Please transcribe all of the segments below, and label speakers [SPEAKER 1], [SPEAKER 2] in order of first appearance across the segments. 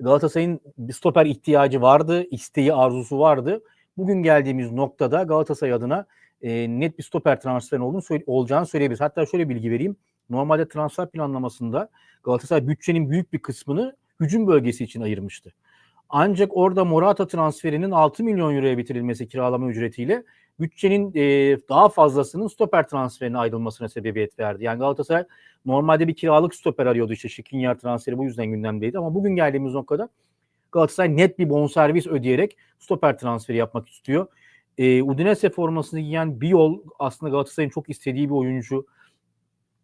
[SPEAKER 1] Galatasaray'ın bir stoper ihtiyacı vardı, isteği, arzusu vardı. Bugün geldiğimiz noktada Galatasaray adına e, net bir stoper transferin olduğunu olacağını söyleyebiliriz. Hatta şöyle bilgi vereyim. Normalde transfer planlamasında Galatasaray bütçenin büyük bir kısmını hücum bölgesi için ayırmıştı. Ancak orada Morata transferinin 6 milyon euroya bitirilmesi kiralama ücretiyle bütçenin e, daha fazlasının stoper transferine ayrılmasına sebebiyet verdi. Yani Galatasaray normalde bir kiralık stoper arıyordu işte Şikrinyar transferi bu yüzden gündemdeydi ama bugün geldiğimiz noktada Galatasaray net bir bonservis ödeyerek stoper transferi yapmak istiyor. E, Udinese formasını giyen Biol aslında Galatasaray'ın çok istediği bir oyuncu.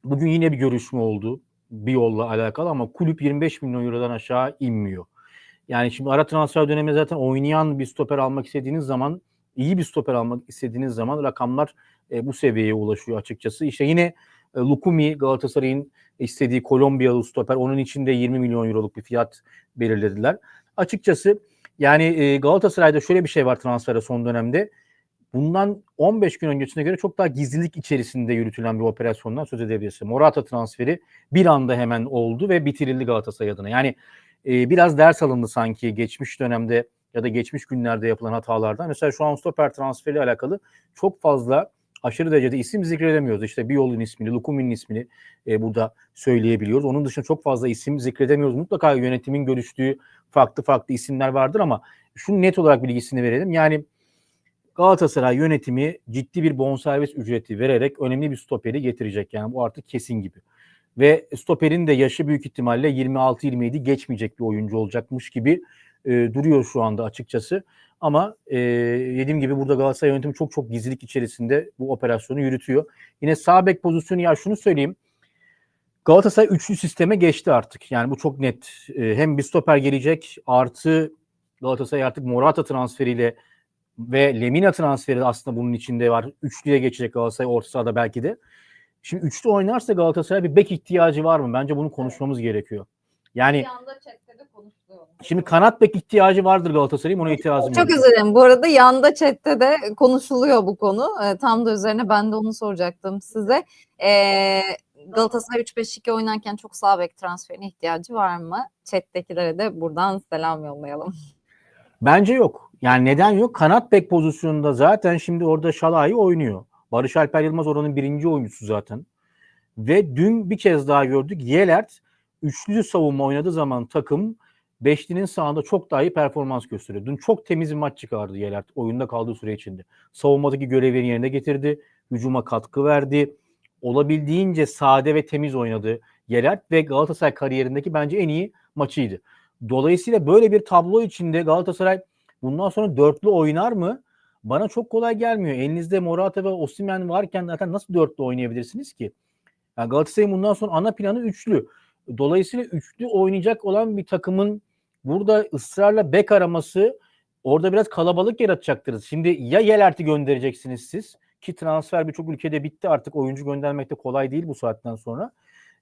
[SPEAKER 1] Bugün yine bir görüşme oldu Biol'la alakalı ama kulüp 25 milyon eurodan aşağı inmiyor. Yani şimdi ara transfer dönemi zaten oynayan bir stoper almak istediğiniz zaman iyi bir stoper almak istediğiniz zaman rakamlar e, bu seviyeye ulaşıyor açıkçası. İşte yine e, Lukumi Galatasaray'ın istediği Kolombiyalı stoper onun için de 20 milyon euroluk bir fiyat belirlediler. Açıkçası yani e, Galatasaray'da şöyle bir şey var transfere son dönemde. Bundan 15 gün öncesine göre çok daha gizlilik içerisinde yürütülen bir operasyondan söz edebiliriz. Morata transferi bir anda hemen oldu ve bitirildi Galatasaray adına. Yani e, biraz ders alındı sanki geçmiş dönemde ya da geçmiş günlerde yapılan hatalardan. Mesela şu an stoper transferiyle alakalı çok fazla aşırı derecede isim zikredemiyoruz. İşte bir yolun ismini, Lukumi'nin ismini e, burada söyleyebiliyoruz. Onun dışında çok fazla isim zikredemiyoruz. Mutlaka yönetimin görüştüğü farklı farklı isimler vardır ama şunu net olarak bilgisini verelim. Yani Galatasaray yönetimi ciddi bir bonservis ücreti vererek önemli bir stoperi getirecek. Yani bu artık kesin gibi. Ve stoperin de yaşı büyük ihtimalle 26-27 geçmeyecek bir oyuncu olacakmış gibi e, duruyor şu anda açıkçası. Ama e, dediğim gibi burada Galatasaray yönetimi çok çok gizlilik içerisinde bu operasyonu yürütüyor. Yine sağ bek pozisyonu ya şunu söyleyeyim. Galatasaray üçlü sisteme geçti artık. Yani bu çok net. E, hem bir stoper gelecek artı Galatasaray artık Morata transferiyle ve Lemina transferi de aslında bunun içinde var. Üçlüye geçecek Galatasaray orta sahada belki de. Şimdi üçlü oynarsa Galatasaray bir bek ihtiyacı var mı? Bence bunu konuşmamız gerekiyor. Yani Şimdi kanat bek ihtiyacı vardır Galatasaray'ın ona itirazım yok.
[SPEAKER 2] Çok özür dilerim. Bu arada yanda chatte de konuşuluyor bu konu. Ee, tam da üzerine ben de onu soracaktım size. Ee, Galatasaray 3-5-2 oynarken çok sağ bek transferine ihtiyacı var mı? Chat'tekilere de buradan selam yollayalım.
[SPEAKER 1] Bence yok. Yani neden yok? Kanat bek pozisyonunda zaten şimdi orada Şalay oynuyor. Barış Alper Yılmaz oranın birinci oyuncusu zaten. Ve dün bir kez daha gördük. Yelert üçlü savunma oynadığı zaman takım Beşli'nin sağında çok daha iyi performans gösteriyor. Dün çok temiz bir maç çıkardı Yelert oyunda kaldığı süre içinde. Savunmadaki görevlerini yerine getirdi. Hücuma katkı verdi. Olabildiğince sade ve temiz oynadı Yelert ve Galatasaray kariyerindeki bence en iyi maçıydı. Dolayısıyla böyle bir tablo içinde Galatasaray bundan sonra dörtlü oynar mı? Bana çok kolay gelmiyor. Elinizde Morata ve Osimhen varken zaten nasıl dörtlü oynayabilirsiniz ki? Yani Galatasaray'ın bundan sonra ana planı üçlü. Dolayısıyla üçlü oynayacak olan bir takımın burada ısrarla bek araması orada biraz kalabalık yaratacaktır. Şimdi ya Yelert'i göndereceksiniz siz ki transfer birçok ülkede bitti artık oyuncu göndermek de kolay değil bu saatten sonra.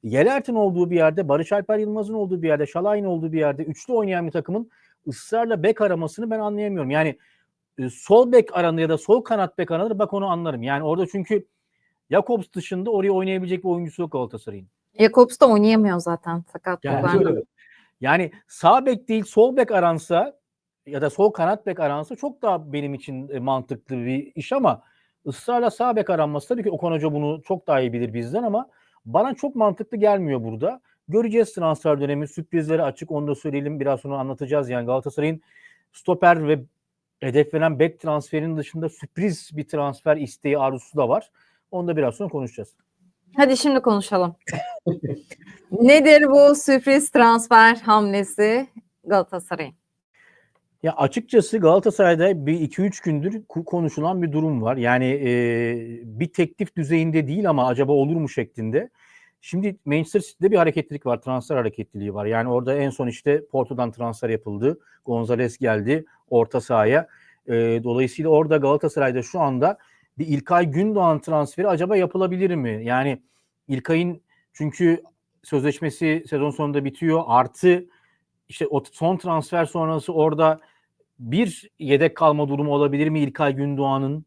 [SPEAKER 1] Yelert'in olduğu bir yerde, Barış Alper Yılmaz'ın olduğu bir yerde, Şalay'ın olduğu bir yerde üçlü oynayan bir takımın ısrarla bek aramasını ben anlayamıyorum. Yani e, sol bek aranır ya da sol kanat bek aranır bak onu anlarım. Yani orada çünkü Jakobs dışında oraya oynayabilecek bir oyuncusu yok Galatasaray'ın.
[SPEAKER 2] Jakobs da oynayamıyor zaten sakat.
[SPEAKER 1] Yani, yani sağ bek değil sol bek aransa ya da sol kanat bek aransa çok daha benim için e, mantıklı bir iş ama ısrarla sağ bek aranması tabii ki Okan Hoca bunu çok daha iyi bilir bizden ama bana çok mantıklı gelmiyor burada. Göreceğiz transfer dönemi sürprizleri açık onu da söyleyelim biraz sonra anlatacağız yani Galatasaray'ın stoper ve hedeflenen bek transferinin dışında sürpriz bir transfer isteği arzusu da var. Onu da biraz sonra konuşacağız.
[SPEAKER 2] Hadi şimdi konuşalım. Nedir bu sürpriz transfer hamlesi Galatasaray'ın?
[SPEAKER 1] Ya açıkçası Galatasaray'da bir 2-3 gündür konuşulan bir durum var. Yani e, bir teklif düzeyinde değil ama acaba olur mu şeklinde. Şimdi Manchester City'de bir hareketlilik var, transfer hareketliliği var. Yani orada en son işte Porto'dan transfer yapıldı. Gonzalez geldi orta sahaya. E, dolayısıyla orada Galatasaray'da şu anda bir İlkay Gündoğan transferi acaba yapılabilir mi? Yani İlkay'ın çünkü sözleşmesi sezon sonunda bitiyor. Artı işte o son transfer sonrası orada bir yedek kalma durumu olabilir mi İlkay Gündoğan'ın?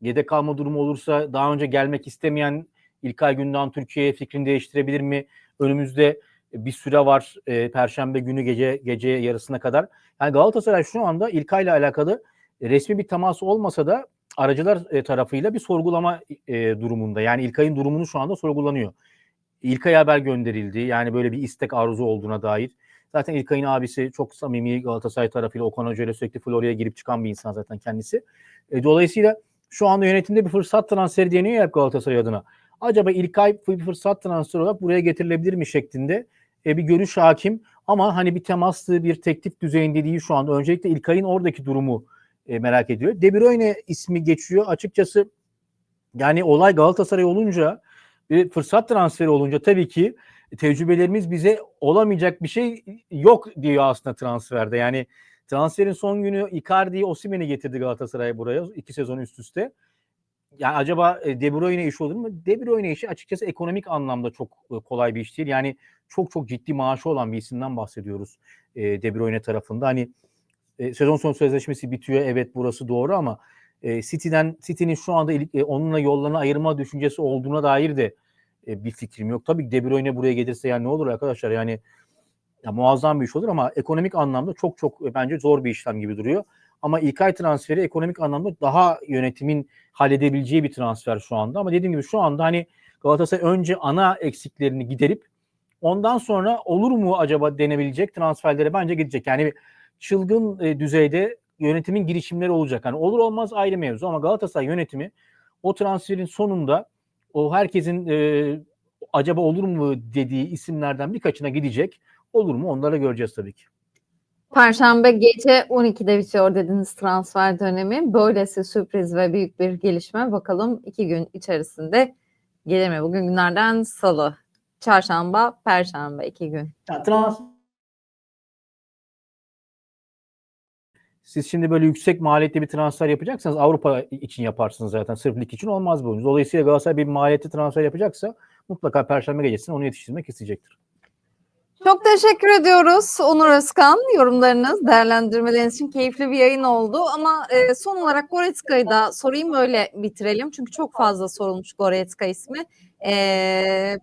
[SPEAKER 1] Yedek kalma durumu olursa daha önce gelmek istemeyen İlkay Gündoğan Türkiye'ye fikrini değiştirebilir mi? Önümüzde bir süre var. E, Perşembe günü gece gece yarısına kadar. Yani Galatasaray şu anda İlkay ile alakalı resmi bir temas olmasa da aracılar e, tarafıyla bir sorgulama e, durumunda. Yani İlkay'ın durumunu şu anda sorgulanıyor. İlkay'a haber gönderildi. Yani böyle bir istek arzu olduğuna dair. Zaten İlkay'ın abisi çok samimi Galatasaray tarafıyla Okan Hoca ile sürekli Florya'ya girip çıkan bir insan zaten kendisi. E, dolayısıyla şu anda yönetimde bir fırsat transferi deniyor hep Galatasaray adına. Acaba İlkay bir fırsat transferi olarak buraya getirilebilir mi şeklinde e, bir görüş hakim. Ama hani bir temaslı bir teklif düzeyinde değil şu anda. Öncelikle İlkay'ın oradaki durumu e, merak ediyor. De Bruyne ismi geçiyor. Açıkçası yani olay Galatasaray olunca bir fırsat transferi olunca tabii ki tecrübelerimiz bize olamayacak bir şey yok diyor aslında transferde. Yani transferin son günü Icardi'yi Osimhen'i getirdi Galatasaray buraya iki sezon üst üste. Yani acaba e, De Bruyne işi olur mu? De Bruyne işi açıkçası ekonomik anlamda çok e, kolay bir iş değil. Yani çok çok ciddi maaşı olan bir isimden bahsediyoruz De Bruyne tarafında. Hani e, sezon sonu sözleşmesi bitiyor. Evet burası doğru ama e, City'den City'nin şu anda e, onunla yollarını ayırma düşüncesi olduğuna dair de e, bir fikrim yok. Tabii De Bruyne buraya gelirse yani ne olur arkadaşlar yani ya muazzam bir iş olur ama ekonomik anlamda çok çok e, bence zor bir işlem gibi duruyor. Ama İlkay transferi ekonomik anlamda daha yönetimin halledebileceği bir transfer şu anda. Ama dediğim gibi şu anda hani Galatasaray önce ana eksiklerini giderip ondan sonra olur mu acaba denebilecek transferlere bence gidecek. Yani çılgın e, düzeyde yönetimin girişimleri olacak. Yani olur olmaz ayrı mevzu ama Galatasaray yönetimi o transferin sonunda o herkesin e, acaba olur mu dediği isimlerden birkaçına gidecek. Olur mu? Onları göreceğiz tabii ki.
[SPEAKER 2] Perşembe gece 12'de bitiyor dediniz transfer dönemi. Böylesi sürpriz ve büyük bir gelişme. Bakalım iki gün içerisinde gelir mi? Bugün günlerden salı, çarşamba, perşembe iki gün.
[SPEAKER 1] Ya, trans Siz şimdi böyle yüksek maliyetli bir transfer yapacaksanız Avrupa için yaparsınız zaten. Sırf lig için olmaz bu. Dolayısıyla Galatasaray bir maliyetli transfer yapacaksa mutlaka Perşembe gecesinde onu yetiştirmek isteyecektir.
[SPEAKER 2] Çok teşekkür ediyoruz Onur Özkan. Yorumlarınız, değerlendirmeleriniz için keyifli bir yayın oldu. Ama e, son olarak Goretzka'yı da sorayım öyle bitirelim. Çünkü çok fazla sorulmuş Goretzka ismi. E,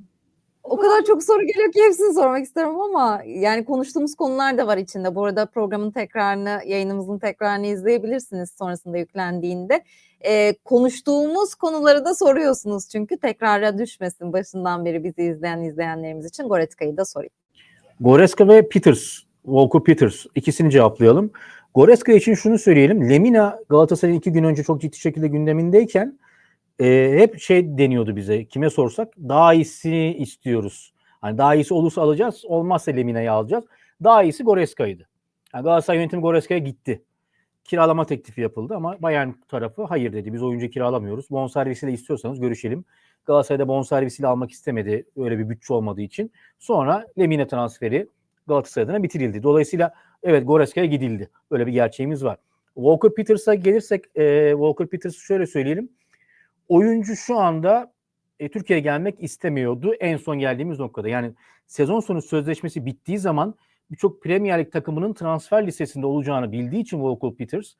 [SPEAKER 2] o kadar çok soru geliyor ki hepsini sormak isterim ama yani konuştuğumuz konular da var içinde. Bu arada programın tekrarını, yayınımızın tekrarını izleyebilirsiniz sonrasında yüklendiğinde. E, konuştuğumuz konuları da soruyorsunuz çünkü tekrara düşmesin başından beri bizi izleyen izleyenlerimiz için Goretzka'yı da sorayım.
[SPEAKER 1] Goreska ve Peters, Walker Peters ikisini cevaplayalım. Goreska için şunu söyleyelim. Lemina Galatasaray'ın iki gün önce çok ciddi şekilde gündemindeyken e, hep şey deniyordu bize. Kime sorsak daha iyisini istiyoruz. Hani daha iyisi olursa alacağız. Olmazsa Lemina'yı alacağız. Daha iyisi Goreska'ydı. Yani Galatasaray yönetimi Goreska'ya gitti. Kiralama teklifi yapıldı ama Bayern tarafı hayır dedi. Biz oyuncu kiralamıyoruz. Bonservisiyle istiyorsanız görüşelim. Galatasaray'da bonservisiyle almak istemedi. Öyle bir bütçe olmadığı için. Sonra Lemine transferi Galatasaray adına bitirildi. Dolayısıyla evet Goreska'ya gidildi. Böyle bir gerçeğimiz var. Walker Peters'a gelirsek e, Walker Peters'ı şöyle söyleyelim. Oyuncu şu anda e, Türkiye'ye gelmek istemiyordu en son geldiğimiz noktada. Yani sezon sonu sözleşmesi bittiği zaman birçok Premier Lig takımının transfer listesinde olacağını bildiği için Walker Peters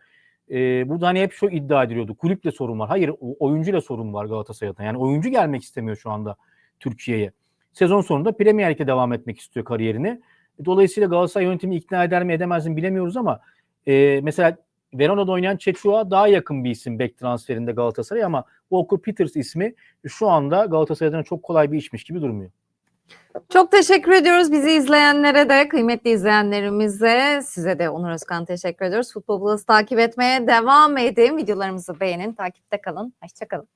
[SPEAKER 1] e, burada hani hep şu iddia ediliyordu. Kulüple sorun var. Hayır oyuncuyla sorun var Galatasaray'da. Yani oyuncu gelmek istemiyor şu anda Türkiye'ye. Sezon sonunda Premier Lig'de devam etmek istiyor kariyerini. Dolayısıyla Galatasaray yönetimi ikna eder mi edemez mi bilemiyoruz ama e, mesela Verona'da oynayan Çeçua daha yakın bir isim bek transferinde Galatasaray ama Walker Peters ismi şu anda Galatasaray'dan çok kolay bir işmiş gibi durmuyor.
[SPEAKER 2] Çok teşekkür ediyoruz bizi izleyenlere de, kıymetli izleyenlerimize. Size de Onur Özkan teşekkür ediyoruz. Futbol Plus takip etmeye devam edin. Videolarımızı beğenin, takipte kalın. Hoşçakalın.